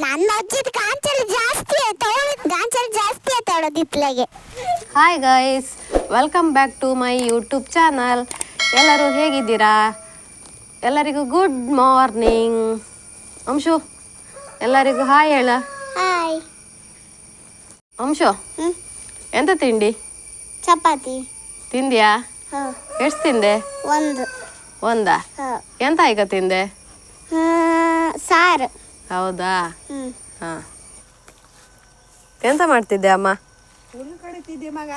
ನನ್ನ ಅಜ್ಜಿದ ಗಾಂಚಲ್ ಜಾಸ್ತಿ ತಗೊಳ್ಳಿ ಗಾಂಚಲು ಜಾಸ್ತಿ ಆಯ್ತಾಳ ದಿತ್ಲೆಗೆ hi guys welcome back to my YouTube channel ಎಲ್ಲರೂ ಹೇಗಿದ್ದೀರಾ? ಎಲ್ಲರಿಗೂ ಗುಡ್ ಮಾರ್ನಿಂಗ್ ಅಂಶು ಎಲ್ಲರಿಗೂ ಹಾಯ್ ಹೇಳ. ಹಾಯ್ ಅಂಶು ಎಂತ ತಿಂಡಿ? ಚಪಾತಿ. ತಿಂದ್ಯಾ? ಎಷ್ಟು ತಿಂದೆ? ಒಂದು. ಒಂದಾ? ಎಂತ ಈಗ ತಿಂದೆ? ಸಾರು. ಹೌದಾ? ಹಾಂ. ಎಂತ ಮಾಡ್ತಿದ್ದೆ ಅಮ್ಮ? ಹುಲ್ಲು ಕಡಿತಿದ್ದೆ ಮಗ.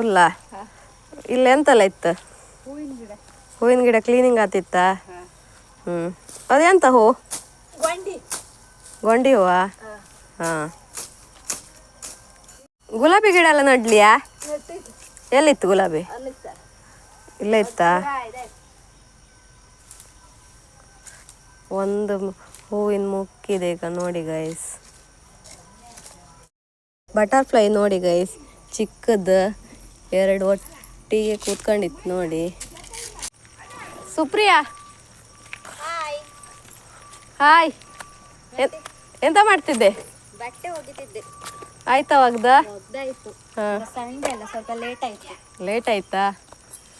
ಉಲ್ಲ ಇಲ್ಲ ಎಂತೆಲ್ಲ ಇತ್ತು? ಹೂವಿನ ಗಿಡ. ಹೂವಿನ ಗಿಡ ಕ್ಲೀನಿಂಗ್ ಆತಿತ್ತ ಹ್ಞೂ ಅದೆಂತ ಹೂ? ಗೊಂಡಿ. ಗೊಂಡಿ ಹೂವ? ಹಾಂ. ಗುಲಾಬಿ ಗಿಡ ಎಲ್ಲ ನಡ್ಲಿಯಾ? ಎಲ್ಲಿತ್ತು ಗುಲಾಬಿ? ಇಲ್ಲ ಇತ್ತಾ? ಒಂದು ಹೂವಿನ ಮುಕ್ಕಿದೆ ಈಗ ನೋಡಿ ಗೈಸ್ ಬಟರ್ಫ್ಲೈ ನೋಡಿ ಗೈಸ್ ಚಿಕ್ಕದು ಎರಡು ಒಟ್ಟಿಗೆ ಕೂತ್ಕೊಂಡಿತ್ತು ನೋಡಿ. ಸುಪ್ರಿಯಾ. ಹಾಯ್ ಎಂತ ಮಾಡ್ತಿದ್ದೆ? ಬಟ್ಟೆ ಒಗಿತಿದ್ದೆ. ಆಯ್ತಾ ಒಗ್ದ? ಸಂಡೆ ಅಲ್ಲ ಸ್ವಲ್ಪ ಲೇಟ್ ಆಯ್ತು. ಲೇಟ್ ಆಯ್ತಾ?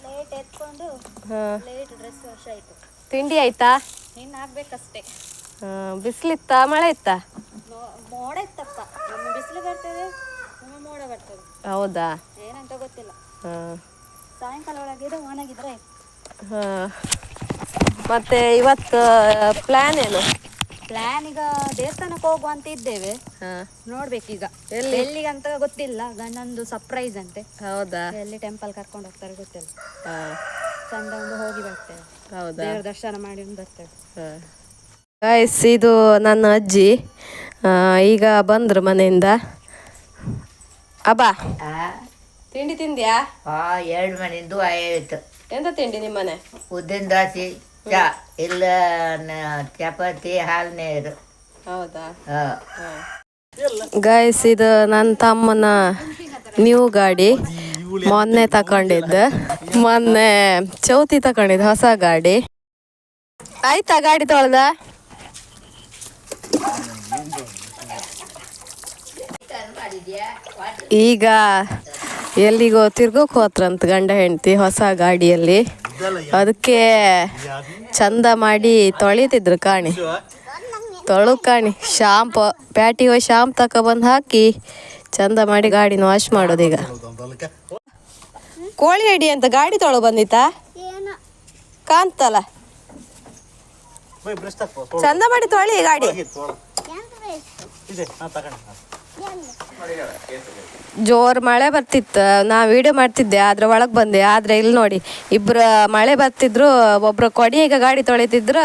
ಲೇಟ್ ಎತ್ಕೊಂಡು ಹಾಂ. ಲೇಟ್ ಡ್ರೆಸ್ ವಾಶ್ ಆಯ್ತು. ತಿಂಡಿ ಆಯ್ತಾ? ಆಗ್ಬೇಕಷ್ಟೇ. ಬಿಸಿಲಿತ್ತಾ ಮಳೆ ಇತ್ತಾ ಮೋಡ ಇತ್ತಪ್ಪ ಬಿಸಿಲು ಬರ್ತದೆ ಮೋಡ ಬರ್ತದೆ. ಹೌದಾ? ಏನಂತ ಗೊತ್ತಿಲ್ಲ. ಸಾಯಂಕಾಲ ಒಳಗಿದ್ರೆ ಒಣಗಿದ್ರೆ ಹಾಂ. ಮತ್ತೆ ಇವತ್ತು ಪ್ಲಾನ್ ಏನು? ಪ್ಲಾನ್ ಈಗ ದೇವಸ್ಥಾನಕ್ಕೆ ಹೋಗುವ ಅಂತ ಇದ್ದೇವೆ. ನೋಡ್ಬೇಕೀಗ. ಎಲ್ಲಿ? ಅಂತ ಗೊತ್ತಿಲ್ಲ. ಗಂಡಂದು ಸರ್ಪ್ರೈಸ್ ಅಂತೆ. ಹೌದಾ? ಎಲ್ಲಿ ಟೆಂಪಲ್ ಕರ್ಕೊಂಡು ಹೋಗ್ತಾರೆ ಗೊತ್ತಿಲ್ಲ. ಚಂದ ಒಂದು ಹೋಗಿ ಬರ್ತೇವೆ. ಹೌದಾ? ದೇವ್ರ ದರ್ಶನ ಮಾಡಿ ಒಂದು ಬರ್ತೇವೆ. ಗೈಸ್ ಇದು ನನ್ನ ಅಜ್ಜಿ. ಈಗ ಬಂದ್ರು ಮನೆಯಿಂದ. ಅಬ್ಬಾ ತಿಂಡಿ ತಿಂದ್ಯಾ? ಆ ಎರಡು ಮನೆಯಿಂದ ಆಯ್ತು. ಎಂತ ತಿಂಡಿ ನಿಮ್ಮನೆ? ಉದ್ದಿನ ದೋಸೆ ಚಾ ಇಲ್ಲ ಚಪಾತಿ ಹಾಲು ನೀರು ಹೌದಾ. ಗೈಸ್ ಇದು ನನ್ನ ತಮ್ಮನ ನ್ಯೂ ಗಾಡಿ. ಮೊನ್ನೆ ತಕೊಂಡಿದ್ದ. ಮೊನ್ನೆ ಚೌತಿ ತಕೊಂಡಿದ್ದ ಹೊಸ ಗಾಡಿ. ಆಯ್ತಾ ಗಾಡಿ ತೊಳ್ದ? ಈಗ ಎಲ್ಲಿಗೋ ತಿರ್ಗೋಕ್ ಹೋತ್ರಂತ ಗಂಡ ಹೆಂಡತಿ ಹೊಸ ಗಾಡಿಯಲ್ಲಿ. ಅದಕ್ಕೆ ಚಂದ ಮಾಡಿ ತೊಳಿತಿದ್ರು ಕಾಣಿ. ತೊಳು ಕಾಣಿ. ಶಾಂಪ್ ಪ್ಯಾಟಿ ಹೋಗಿ ಶಾಂಪ್ ತಕೊಬಂದು ಹಾಕಿ ಚಂದ ಮಾಡಿ ಗಾಡಿನ ವಾಶ್ ಮಾಡೋದೀಗ ಕೋಳಿ ಅಡಿ ಅಂತ ಗಾಡಿ ತೊಳು ಬಂದಿತ್ತಾ? ಕಾಣ್ತಲ್ಲ ಕಾಂತಲ್ಲ ಚಂದ ಮಾಡಿ ತೊಳಿ ಗಾಡಿ. ಜೋರ್ ಮಳೆ ಬರ್ತಿತ್ತು. ನಾ ವಿಡಿಯೋ ಮಾಡ್ತಿದ್ದೆ ಆದ್ರೆ ಒಳಗೆ ಬಂದೆ. ಆದ್ರೆ ಇಲ್ಲಿ ನೋಡಿ ಇಬ್ರ ಮಳೆ ಬರ್ತಿದ್ರು ಒಬ್ರು ಕೊಡಿ ಈಗ ಗಾಡಿ ತೊಳಿತಿದ್ರು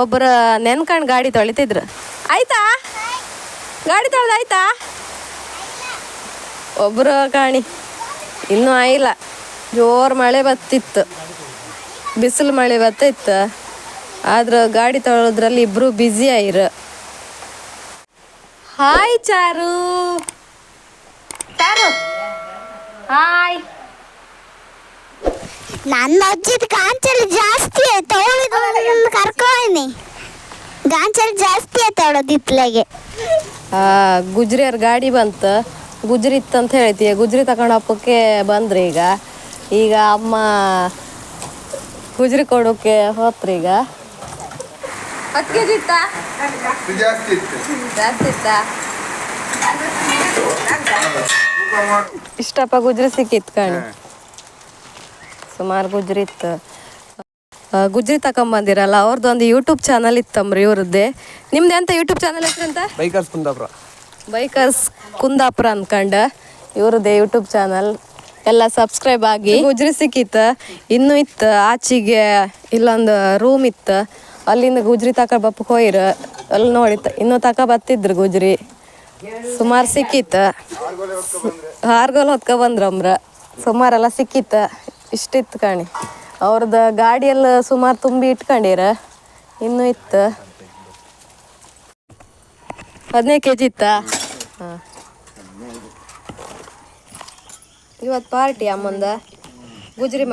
ಒಬ್ರು ನೆನ್ಕಂಡ್ ಗಾಡಿ ತೊಳಿತಿದ್ರು. ಆಯ್ತಾ? ಗಾಡಿ ತೊಳೆದ ಆಯ್ತಾ? ಒಬ್ರು ಕಾಣಿ. ಇನ್ನೂ ಆಯಿಲ್ಲ. ಜೋರ್ ಮಳೆ ಬರ್ತಿತ್ತು. ಬಿಸಿಲು ಮಳೆ ಬರ್ತಿತ್ತು. ಆದ್ರೆ ಗಾಡಿ ತೊಳೋದ್ರಲ್ಲಿ ಇಬ್ರು ಬ್ಯುಸಿ ಆಯ್ರು ಹಾಯ್ ಚಾರು. ಚಾರು. ಹಾಯ್ ನನ್ನ ಅಜ್ಜಿದ ಗಾಂಚಲ್ ಜಾಸ್ತಿ ಆಯ್ತು. ನನ್ನ ಕರ್ಕೊಂಡಿ ಗಾಂಚಲ್ ಜಾಸ್ತಿ ಆಯ್ತು ದಿತ್ಲೆಗೆ ಆ ಗುಜ್ರಿಯರ್ ಗಾಡಿ ಬಂತು. ಗುಜ್ರಿ ಇತ್ತಂತ ಹೇಳ್ತೀಯ. ಗುಜ್ರಿ ತಗೊಂಡು ಹಬ್ಬಕ್ಕೆ ಬಂದ್ರಿ ಈಗ. ಈಗ ಅಮ್ಮ ಗುಜ್ರಿ ಕೊಡೋಕೆ ಹೋತ್ರಿ ಈಗ. ಹತ್ತು ಕೆ ಜಿ ಇತ್ತಾ ಜಾಸ್ತಿ ಇತ್ತು. ಜಾಸ್ತಿ ಇತ್ತಾ? ಇಷ್ಟಪ್ಪ ಗುಜ್ರಿ ಸಿಕ್ಕಿತ್ತು ಕಣ. ಸುಮಾರು ಗುಜ್ರಿ ಇತ್ತು. ಗುಜ್ರಿ ತಕೊಂಬಂದಿರಲ್ಲ ಅವ್ರದ್ದು ಒಂದು ಯೂಟ್ಯೂಬ್ ಚಾನಲ್ ಇತ್ತಂಬ್ರಿ ಇವ್ರದ್ದೇ ನಿಮ್ದು ಎಂತ ಯೂಟ್ಯೂಬ್ ಚಾನಲ್ ಹೆಸರಂತ ಬೈಕರ್ಸ್ ಕುಂದಾಪುರ. ಬೈಕರ್ಸ್ ಕುಂದಾಪುರ ಅನ್ಕಂಡು. ಇವ್ರದ್ದೇ ಯೂಟ್ಯೂಬ್ ಚಾನಲ್ ಎಲ್ಲ ಸಬ್ಸ್ಕ್ರೈಬ್ ಆಗಿ. ಗುಜ್ರಿ ಸಿಕ್ಕಿತ್ತು? ಇನ್ನೂ ಇತ್ತು ಆಚೆಗೆ ಇಲ್ಲೊಂದು ರೂಮ್ ಇತ್ತು. ಅಲ್ಲಿಂದ ಗುಜ್ರಿ ತಕ ಬಪ್ಪಕ್ಕೆ ಹೋಯ್ರ. ಅಲ್ಲಿ ನೋಡಿ ಇನ್ನು ತಕ ಬತ್ತಿದ್ರು ಗುಜ್ರಿ. ಸುಮಾರು ಸಿಕ್ಕಿತ್ತು. ಹಾರ್ಗೋಲ್ ಹೊತ್ಕೊ ಬಂದ್ರಮ್ರ ಸುಮಾರೆಲ್ಲ ಸಿಕ್ಕಿತ್ತು. ಇಷ್ಟಿತ್ತು ಕಾಣಿ. ಅವ್ರದ್ದು ಗಾಡಿಯೆಲ್ಲ ಸುಮಾರು ತುಂಬಿ ಇಟ್ಕೊಂಡಿರ. ಇನ್ನೂ ಇತ್ತು. ಹದಿನೈದು ಕೆ ಜಿ ಇತ್ತಾ? ಹಾಂ. ಇವತ್ತು ಪಾರ್ಟಿ ಅಮ್ಮಂದ ಗುಜ್ರಿ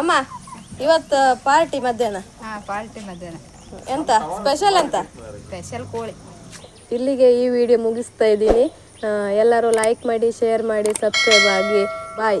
ಅಮ್ಮ ಇವತ್ತು ಪಾರ್ಟಿ ಮಧ್ಯಾಹ್ನ? ಹಾ ಪಾರ್ಟಿ ಮಧ್ಯಾಹ್ನ. ಎಂತ? ಸ್ಪೆಷಲ್ ಅಂತ ಸ್ಪೆಷಲ್ ಕೋಳಿ. ಇಲ್ಲಿಗೆ ಈ ವಿಡಿಯೋ ಮುಗಿಸ್ತಾ ಇದ್ದೀನಿ. ಎಲ್ಲರೂ ಲೈಕ್ ಮಾಡಿ ಶೇರ್ ಮಾಡಿ ಸಬ್ಸ್ಕ್ರೈಬ್ ಆಗಿ. ಬಾಯ್